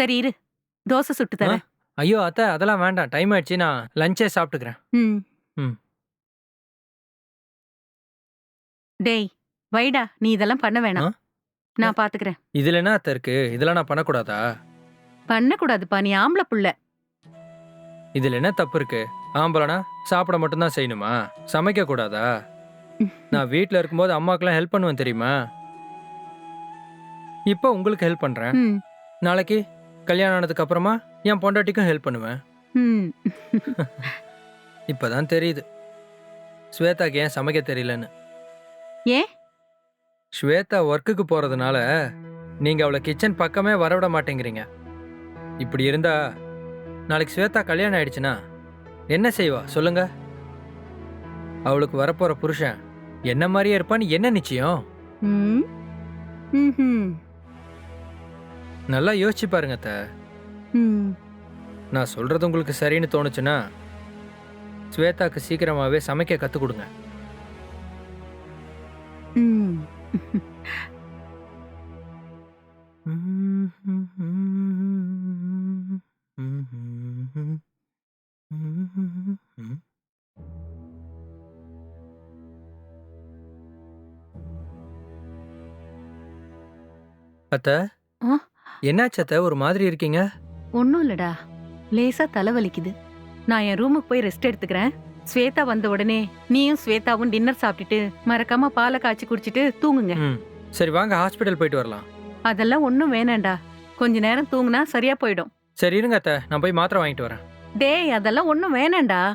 சரி இரு. தோசை சுட்டு தரேன். ஐயோ அத்தை அதெல்லாம் வேண்டாம். டைம் ஆயிடுச்சு நான் லஞ்சே சாப்பிட்டுக்கிறேன். ம். ம். டேய் வைடா நீ இதெல்லாம் பண்ண? வேணாம். நான் பாத்துக்கிறேன். இதுல என்ன அத்தை இருக்கு? இதெல்லாம் நான் பண்ணக்கூடாதா? பண்ணக்கூடாதுப்பா நீ ஆம்பளை புள்ள. இதுல என்ன தப்பு இருக்கு? ஆம்பளனா சாப்பிட மட்டும்தான் செய்யணுமா? சமைக்க கூடாதா? நான் வீட்ல இருக்கும்போது அம்மாக்கெல்லாம் ஹெல்ப் பண்ணுவேன் தெரியுமா? இப்போ உங்களுக்கு ஹெல்ப் பண்றேன். ம். நாளைக்கு கல்யாணம் ஆனதுக்கு அப்புறமா என் பொண்டாட்டிக்கும் ஹெல்ப் பண்ணுவேன். ம். இப்பதான் தெரியுது. ஸ்வேதாக்கு ஏன் சமைக்க தெரியலன்னு. ஏன்? ஸ்வேதா ஒர்க்குக்கு போறதுனால நீங்க அவளை கிச்சன் பக்கமே வரவிட மாட்டேங்கிறீங்க. இப்படி இருந்தா நாளைக்கு ஸ்வேதா கல்யாணம் ஆயிடுச்சுன்னா என்ன செய்வா? சொல்லுங்க. அவளுக்கு வரப்போற புருஷன் என்ன மாதிரியே இருப்பான்னு என்ன நிச்சயம்? ம். ம்ஹும். நல்லா யோசிச்சு பாருங்க அத்தை. ம். நான் சொல்றது உங்களுக்கு சரின்னு தோணுச்சுன்னா ஸ்வேதாக்கு சீக்கிரமாவே சமைக்க கத்து கொடுங்க. ம். அத்த? ஆ? என்னாச்சு அத்த ஒரு மாதிரி இருக்கீங்க? ஒன்றும் இல்லடா. லேசா தலைவலிக்குது. நான் என் ரூமுக்கு போய் ரெஸ்ட் எடுத்துக்கிறேன். ஸ்வேதா வந்த உடனே நீயும் ஸ்வேதாவும் டின்னர் சாப்பிட்டுட்டு மறக்காம பாலை காய்ச்சி குடிச்சிட்டு தூங்குங்க. ம். சரி வாங்க ஹாஸ்பிட்டல் போயிட்டு வரலாம். அதெல்லாம் ஒன்றும் வேணாம்டா. கொஞ்ச நேரம் தூங்குனா சரியா போயிடும். சரி இருங்க அத்த. நான் போய் மாத்திரை வாங்கிட்டு வரேன். டேய் அதெல்லாம் ஒன்றும் வேணாம்டா.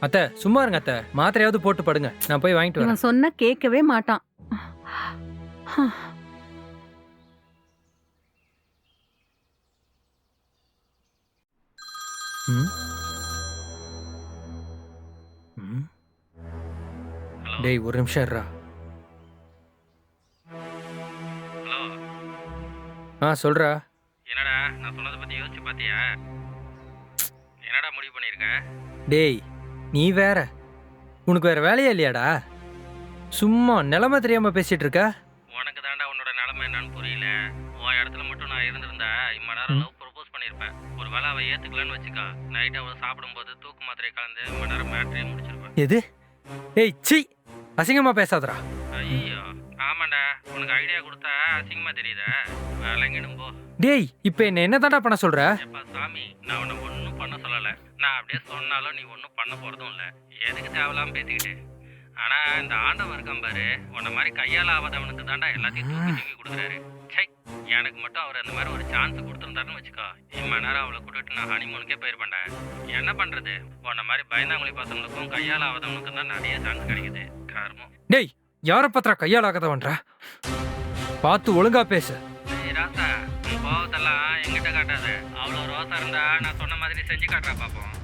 அத்த சும்மா இருங்க அத்த. மாத்திரையாவது போட்டு படுங்க. நான் போய் வாங்கிட்டு வரேன். இவன் சொன்னா கேட்கவே மாட்டான். டேய் ஒரு நிமிஷம் ஹலோ. ஆ சொல்றா. என்னடா நான் சொன்னதை பத்தி யோசிச்சு பாத்தியா? என்னடா முடிவு பண்ணிருக்க? டேய் நீ வேற. உனக்கு வேற வேலையே இல்லையாடா? சும்மா நிலைமை தெரியாம பேசிட்டு இருக்க? உனக்கு தாண்டா உன்னோட நிலைமை என்னன்னு புரியல. உன் இடத்துல மட்டும் நான் இருந்திருந்தா இம்ம நேரம் லவ் ப்ரொபோஸ் பண்ணியிருப்பேன் ஒரு வேளை அவள் ஏத்துக்கலன்னு வச்சுக்கோ. நைட் அவள் சாப்பிடும்போது தூக்கு மாத்திரை கலந்து இம்ம நேரம் மேட்ரியை முடிச்சிருப்பேன். எது? ஏய் சி! அசிங்கமா பேசாதடா. ஐயோ ஆமாண்டா. உனக்கு ஐடியா கொடுத்தா அசிங்கமா தெரியுதா? வேலைங்கிடும் போ டேய் இப்போ என்ன என்னதான்டா பண்ண சொல்ற? எப்பா சாமி நான் உன்னை ஒன்றும் பண்ண சொல்லலை. நான் அப்படியே சொன்னாலும் நீ ஒன்றும் பண்ண போகிறதும் இல்லை. எதுக்கு தேவையில்லாம பேசிக்கிட்டு? ஆனால் இந்த ஆண்டவன் இருக்கான் பாரு. உன்னை மாதிரி கையால் ஆகாதவனுக்கு தாண்டா எல்லாத்தையும் தூக்கி தூக்கி கொடுக்குறாரு. எனக்கு மட்டும் அவர் அந்த மாதிரி ஒரு சான்ஸ் கொடுத்துருந்தாருன்னு வச்சுக்கோ. இம்ம நேரம் அவளை கூட்டிட்டு நான் ஹனிமூனுக்கே போயிருப்பேன்டா என்ன பண்ணுறது உன்னை மாதிரி பயந்தாங்குழி பசங்களுக்கும் கையால் ஆகாதவனுக்கும் தான் நிறைய சான்ஸ் கிடைக்குது. காரணம் டேய் யார பத்திரா கையால் ஆகாதவன்றா? பார்த்து ஒழுங்கா பேசு. ராசா உன் கோவத்தெல்லாம் எங்கிட்ட காட்டாத. அவ்வளோ ரோசா இருந்தா நான் சொன்ன மாதிரி செஞ்சு காட்டுறா பார்ப்போம்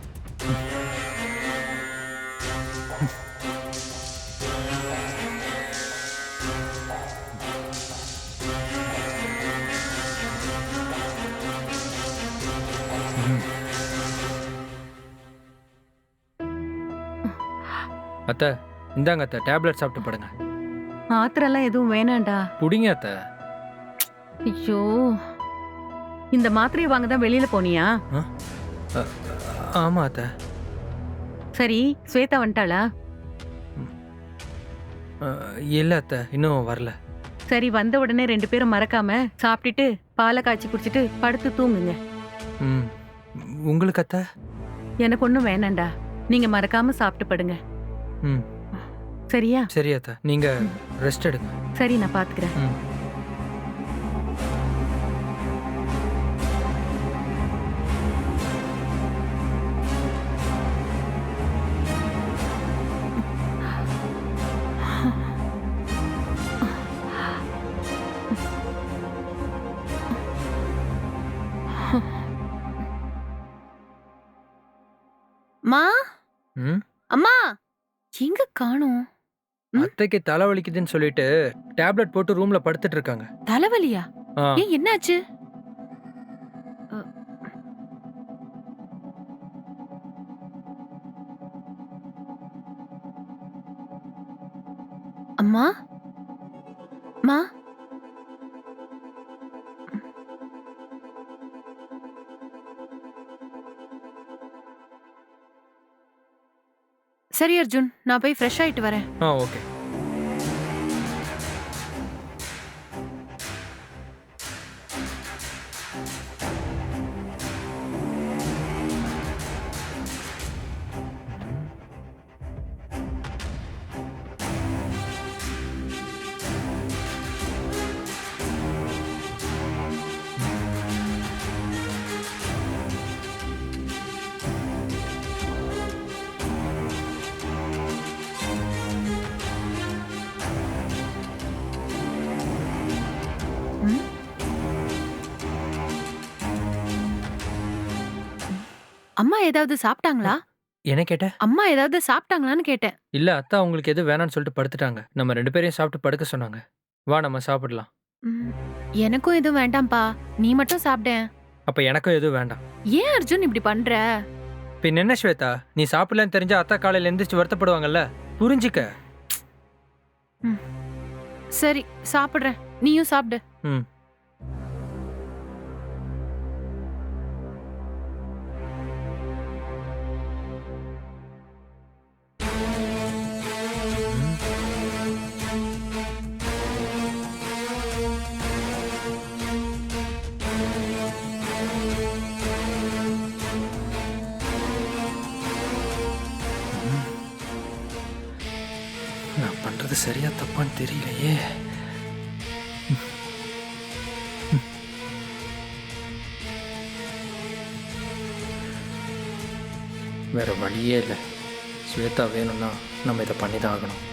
அத்தை இந்தாங்க அத்தை டேப்லெட் சாப்பிட்டு படுங்க. மாத்திரெல்லாம் எதுவும் வேணாம்டா. புடிங்க அத்தை. ஐயோ இந்த மாத்திரையை வாங்க தான் வெளியில போனியா? ஆமா அத்தை. சரி ஸ்வேதா வந்துட்டாளா? இல்ல அத்தை இன்னும் வரல. சரி வந்த உடனே ரெண்டு பேரும் மறக்காம சாப்பிட்டுட்டு பாலை காய்ச்சி குடிச்சிட்டு படுத்து தூங்குங்க. ம். உங்களுக்கு அத்தை? எனக்கு ஒன்றும் வேணாம்டா. நீங்க மறக்காம சாப்பிட்டு படுங்க. ம். சரியா? சரி அத்தை. நீங்க ரெஸ்ட் எடுங்க. சரி நான் பாத்துக்கிறேன். மா. காணோம். ம்? அத்தைக்கு தலை வலிக்குதுன்னு சொல்லிட்டு டேப்லெட் போட்டு ரூம்ல படுத்துட்டு இருக்காங்க தலைவலியா? ஆ. ஏன் என்னாச்சு? அ. அம்மா? சரி அர்ஜுன். நான் போய் ஃப்ரெஷ் ஆயிட்டு வரேன். ஆ ஓகே. அம்மா ஏதாவது சாப்பிட்டாங்களா? என்ன கேட்ட? அம்மா ஏதாவது சாப்பிட்டாங்களான்னு கேட்டேன். இல்ல அத்தா உங்களுக்கு எதுவும் வேணாம்னு சொல்லிட்டு படுத்துட்டாங்க. நம்ம ரெண்டு பேரையும் சாப்பிட்டு படுக்க சொன்னாங்க. வா நம்ம சாப்பிடலாம். ம், எனக்கும் எதுவும் வேண்டாம்ப்பா. நீ மட்டும் சாப்பிட்டேன் அப்ப எனக்கும் எதுவும் வேண்டாம். ஏன் அர்ஜுன் இப்படி பண்ற? பின் என்ன ஸ்வேதா? நீ சாப்பிடலன்னு தெரிஞ்சா அத்தா காலையில எந்திரிச்சு வருத்தப்படுவாங்கல்ல? புரிஞ்சிக்க. சரி சாப்பிடுறேன். நீயும் சாப்பிடு. ம். தப்பான்னு தெரியலையே வேற வழியே இல்லை ஸ்வேதா வேணும்னா நம்ம இதை பண்ணி தான் ஆகணும்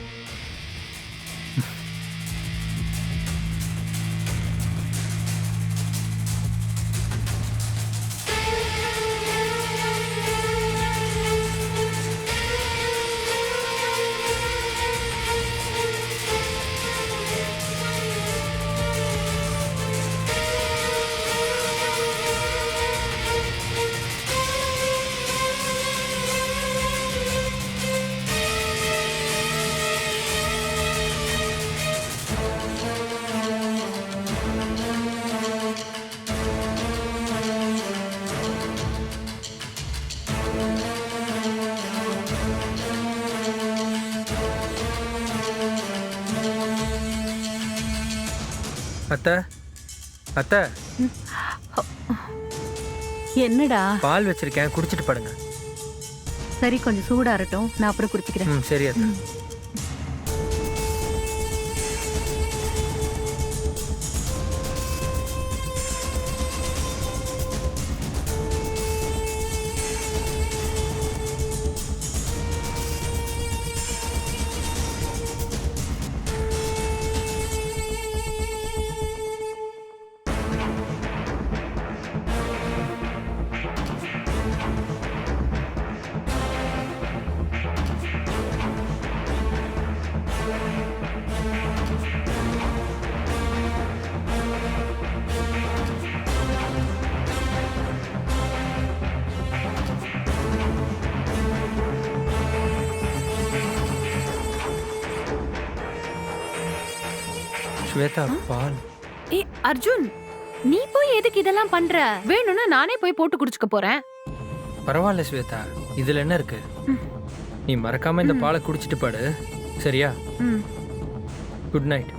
அத்தை. அத்தை. என்னடா? பால் வச்சிருக்கேன் குடிச்சிட்டு படுங்க. சரி கொஞ்சம் சூடாறட்டும் நான் அப்புறம் குடிச்சுக்கிறேன். ம் சரி அத்தை. ஸ்வேதா பால். ஏ அர்ஜுன் நீ போய் எதுக்கு இதெல்லாம் பண்ற? வேணும்னா நானே போய் போட்டு குடிச்சுக்க போறேன். பரவாயில்ல ஸ்வேதா இதுல என்ன இருக்கு. நீ மறக்காம இந்த. பாலை குடிச்சிட்டு படு. சரியா? Good night